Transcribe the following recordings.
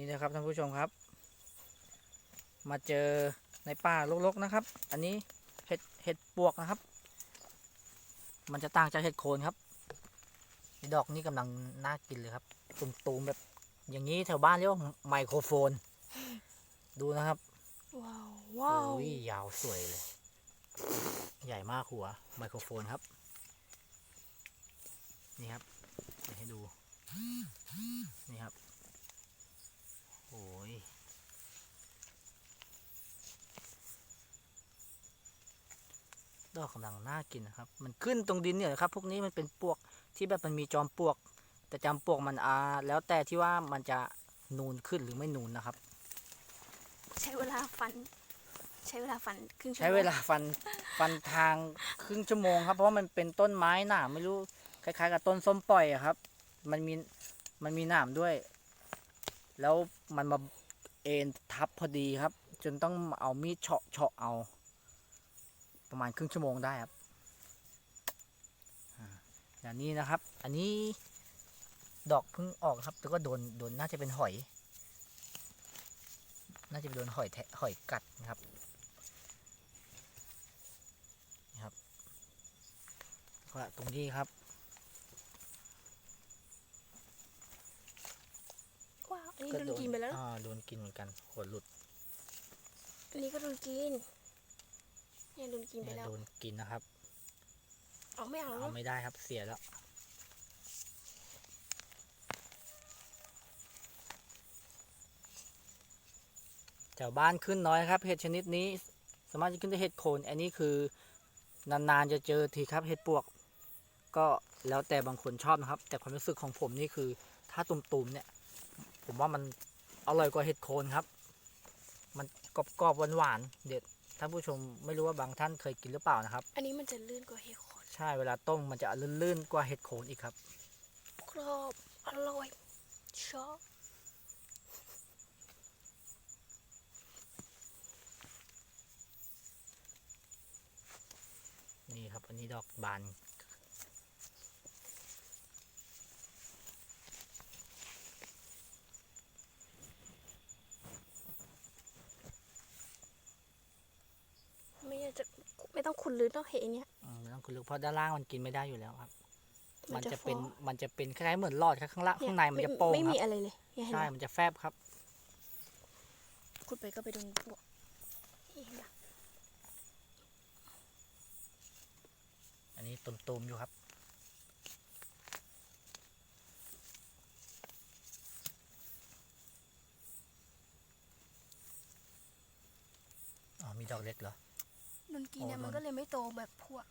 นี่นะครับท่านผู้ชมครับ มาเจอในป่ารกๆนะครับ อันนี้เห็ดเห็ดปวกนะครับ มันจะต่างจากเห็ดโคนครับนี่ดอกนี่กำลังน่ากินเลยครับตุ่มๆแบบอย่างนี้แถวบ้านเรียกว่าไมโครโฟน ดูนะครับว้าวว้าวโอ้ยยาวสวยเลย ใหญ่มากหัวไมโครโฟนครับ นี่ครับเดี๋ยวให้ดู นี่ครับ โอ้ย ดอกกำลังน่ากินนะครับ มันขึ้นตรงดินเนี่ยนะครับ พวกนี้มันเป็นปวกที่แบบมันมีจอมปลวก แต่จอมปลวกมันอ่าแล้วแต่ที่ว่ามันจะนูนขึ้นหรือไม่นูนนะครับ ใช้เวลาฟัน ใช้เวลาฟันครึ่งชั่วใช้โมงเวลาฟันฟันทางครึ่งชั่วโมงครับ เพราะว่ามันเป็นต้นไม้หนามไม่รู้คล้ายๆ กับต้นส้มปล่อยอะครับ มันมีมันมีหนามด้วย แล้วมันมาเอ็นทับพอดีครับ จนต้องเอามีดเฉาะเฉาะเอา ประมาณครึ่งชั่วโมงได้ครับอ่าอย่างนี้นะครับ อันนี้ดอกเพิ่งออกครับ แต่ก็โดนโดนน่าจะเป็นหอย น่าจะไปโดนหอยแทะหอยกัดนะครับก็ตรงนี้ครับ ว้าวอันนี้โดนกินไปแล้วอ่าโดนกินเหมือนกันขวดหลุด อันนี้ก็โดนกิน เนี่ยโดนกินไปเนี่ยแล้ว โดนกินนะครับ เอาไม่เอาแล้เอาวไม่ได้ครับเสียแล้ว แถวบ้านขึ้นน้อยครับ เห็ดชนิดนี้ สามารถจะขึ้นได้เห็ดโคน อันนี้คือนานๆจะเจอทีครับเห็ดปวก ก็แล้วแต่บางคนชอบนะครับ แต่ความรู้สึกของผมนี่คือถ้าตุ่มๆเนี่ย ผมว่ามันอร่อยกว่าเห็ดโคนครับ มันกรอบๆหวานๆเด็ด ท่านผู้ชมไม่รู้ว่าบางท่านเคยกินหรือเปล่านะครับ อันนี้มันจะลื่นกว่าเฮโคนใช่เวลาต้มมันจะลื่นๆกว่าเห็ดโคนอีกครับกรอบอร่อยชอบนี่ครับอันนี้ดอกบาน ไม่อยากจะไม่ต้อง ขุดลึกต้องเห็นอย่างเนี้ยอืมไม่ต้องคุณลึกเพราะด้านล่างมันกินไม่ได้อยู่แล้วครับ มัมันนจะจะเป็นฟอ มันจะเป็นคล้ายๆเหมือนหลอดครับข้างล่างเยข้างในมันจะโป่งไม่คมีรับอะไรเลยเนี่ยเห็นใช่ ไหมมันจะแฟบครับ ขุดไปก็ไปโดนพวกนี่เห็นปะอันนี้ตุ่มๆอยู่ครับ อ๋อมีดอกเล็กเหรอ โดนกินเนี่ยโอ้โดน มันก็เลยไม่โตแบบพวก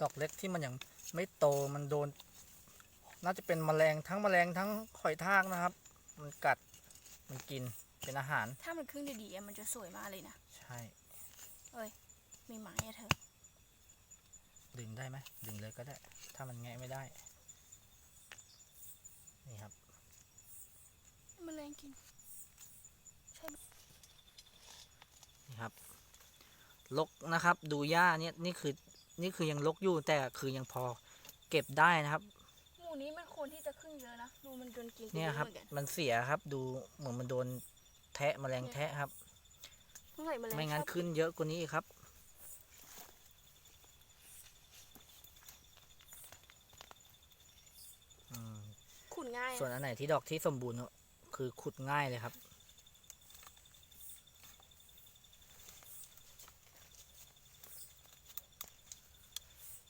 ดอกเล็กที่มันยังไม่โตมันโดน น่าจะเป็นแมลงทั้งแมลงทั้งหอยทากนะครับ มันกัดมันกินเป็นอาหารถ้ามันครึ่งดีๆอะมันจะสวยมากเลยนะ ใช่ มีไม้อะเธอ ดึงได้ไหมดึงเลยก็ได้ ถ้ามันแงะไม่ได้ นี่ครับแมลงกิน ใช่ไหม นี่ครับ ลกนะครับ ดูหญ้าเนี่ยนี่คือนี่คือยังลกอยู่แต่คือยังพอเก็บได้นะครับหมูนี้มันควรที่จะขึ้นเยอะนะดูมันโดนกินไปเนี่ยเยอะครับเหมือนกันมันเสียครับ ดูเหมือนมันโดนแทะแมลงแทะครับ เมื่อไหร่แมลงไม่งั้นชอบขึ้นเยอะกว่านี้อีกครับอืมขุดง่ายอะส่วนอันไหนที่ดอกที่สมบูรณ์ก็คือขุดง่ายเลยครับ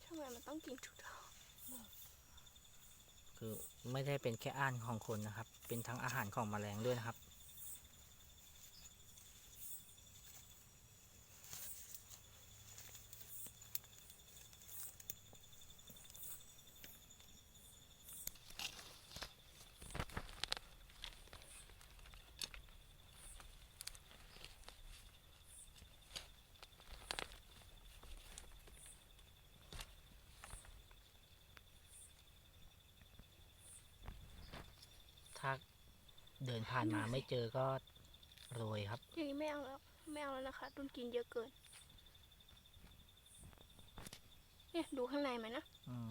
ทำไมมันต้อง กินทุกดอกคือไม่ได้เป็นแค่อาหารของคนนะครับ เป็นทั้งอาหารของแมลงด้วยนะครับ ถ้า เดินผ่านมาไม่เจอก็โรยครับ อย่างนี้ไม่เอาแล้วไม่เอาแล้วนะคะโดนกินเยอะเกิน เนี่ยดูข้างในมันนะ อืม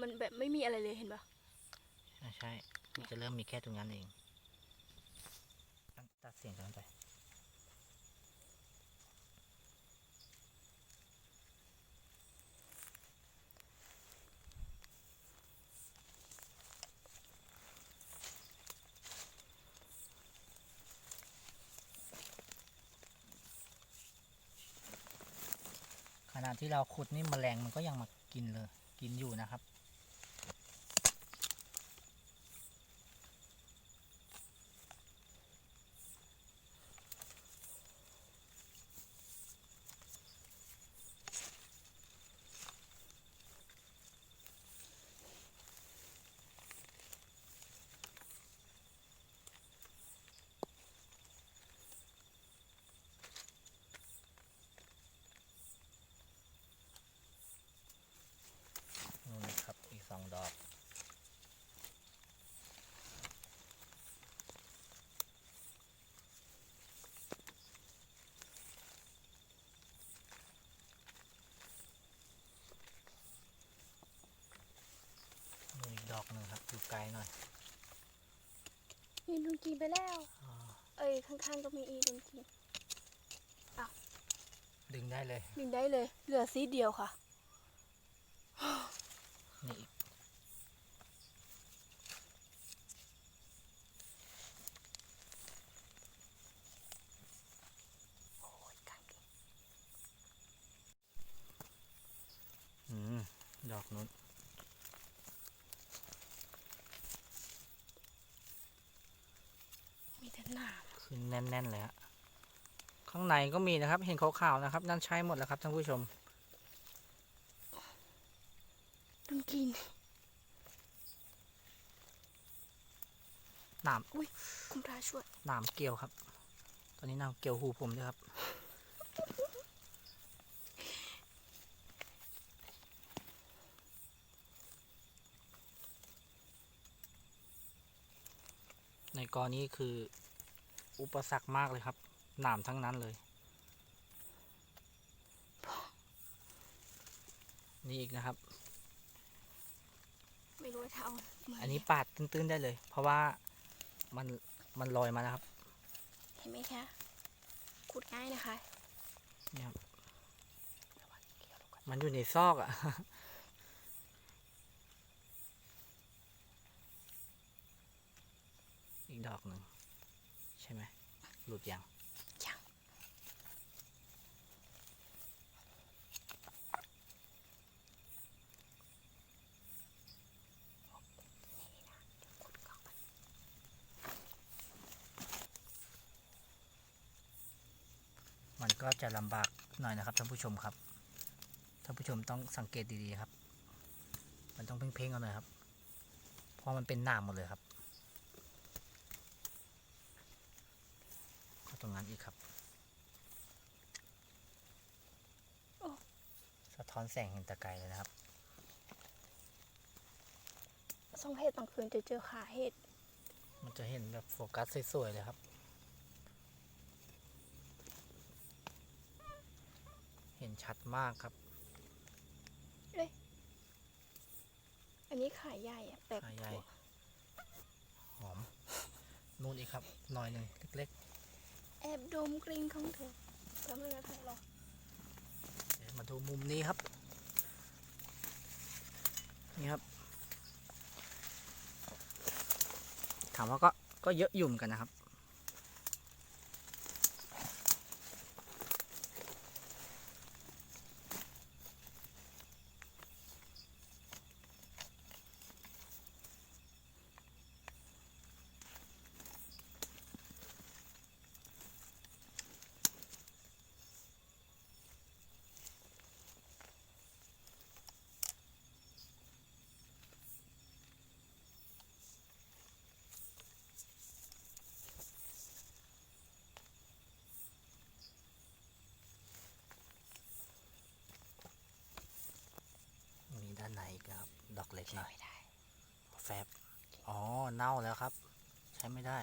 มันแบบไม่มีอะไรเลยเห็นปะใช่ใช่มันจะเริ่มมีแค่ตรงนั้นเองสียงดังไป ณะที่เราขุดนี่แมลงมันก็ยังมากินเลย กินอยู่นะครับ อีกสองดอกนู่นอีกดอกหนึ่งครับอยู่ไกลหน่อยอีดุนกีนไปแล้วอ่าเอ้ยข้างๆก็มีอีดุนกีนดึงได้เลย ดึงได้เลย เหลือซีดเดียวค่ะ นี่อีก โอ้ยกังเก่ง อืม ดอกนู้น มีแต่หนาม ขึ้นแน่นๆเลยฮะข้างในก็มีนะครับ เห็นขาวๆนะครับ นั่นใช้หมดแล้วครับท่านผู้ชมดุนกีนหนามคุณพระช่วยหนามเกลียวครับ ตอนนี้หนามเกลียวหูผมด้วยครับ ในกรณีคือ อุปสรรคมากเลยครับ หนามทั้งนั้นเลย นี่อีกนะครับ ไม่รู้ว่าจะเอามืออันนี้ปาดตื้นๆได้เลย เพราะว่ามันมันลอยมานะครับ เห็นไหมคะขุดง่ายนะคะเนี่ยครับมันอยู่ในซอกอะ่ะอีกดอกหนึ่ง ใช่ไหมหลุดยังยังมันก็จะลำบากหน่อยนะครับท่านผู้ชมครับท่านผู้ชมต้องสังเกตดีๆครับ มันต้องเพ่งๆเอาหน่อยครับ เพราะมันเป็นหนามหมดเลยครับก็ต รงนั้นอีกครับ สะท้อนแสงเห็นแตะไกลเลยนะครับ ส่องเห็ดตอนคืนจะเจอขาเห็ด มันจะเห็นแบบโฟกัสสวยๆเลยครับ เห็นชัดมากครับอันนี้ขาใหญ่อะแปลกขาใหญ่ถั่วหอม นู่นอีกครับหน่อยหนึ่งเล็ก แอบดมกลิ่นของเธอแล้วมันจะถ่ายหรอดมาดูมุมนี้ครับ นี่ครับ ถามว่าก็ก็เยอะยุ่มกันนะครับ มีด้านในอีกนะครับ ดอกเล็กหน่อยไม่ได้แฟบอ๋อ เน่าแล้วครับ ใช้ไม่ได้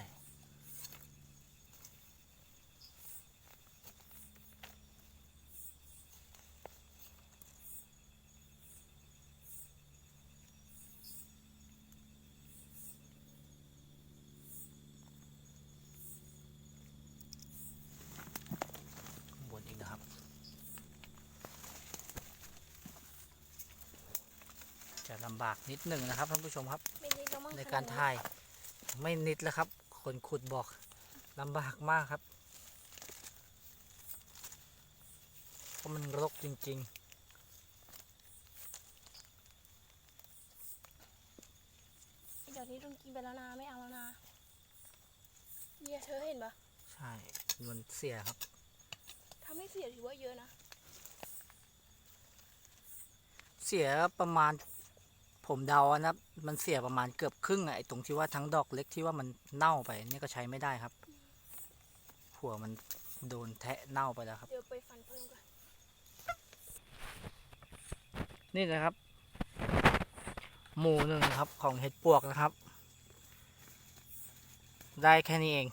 จะลำบากนิดหนึ่งนะครับท่านผู้ชมครับไม่ได้ก็มั่งในการถ่ายไม่นิดแล้วครับ คนขุดบอกลำบากมากครับเพราะมันรกจริงเดี๋ยวนี้โดนกินไปแล้วนะไม่เอาแล้วนะเนี่ยเธอเห็นปะๆใช่มันเสียครับทำให้เสียถือว่าเยอะนะ เสียประมาณ ผมเดานะครับ มันเสียประมาณเกือบครึ่งไอ้ตรงที่ว่าทั้งดอกเล็กที่ว่ามันเน่าไปนี่ก็ใช้ไม่ได้ครับ หัวมันโดนแทะเน่าไปแล้วครับ เดี๋ยวไปฟันเพิ่มก่อนนี่นะครับ หมู่หนึ่งครับของเห็ดปวกนะครับ ได้แค่นี้เอง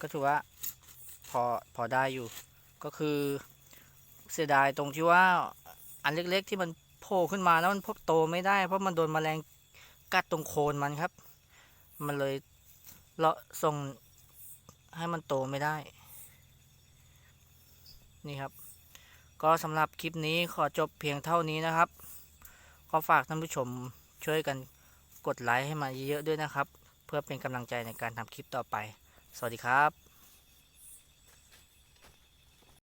ก็ถือว่าพอพอได้อยู่ ก็คือเสียดายตรงที่ว่าอันเล็กๆที่มัน ผล่ขึ้นมาแล้วมันพบโตไม่ได้ เพราะมันโดนแมลงกัดตรงโคนมันครับ มันเลยเลาะส่งให้มันโตไม่ได้ นี่ครับ ก็สำหรับคลิปนี้ขอจบเพียงเท่านี้นะครับก็ฝากท่านผู้ชมช่วยกันกดไลค์ให้มาเยอะๆด้วยนะครับ เพื่อเป็นกำลังใจในการทำคลิปต่อไป สวัสดีครับ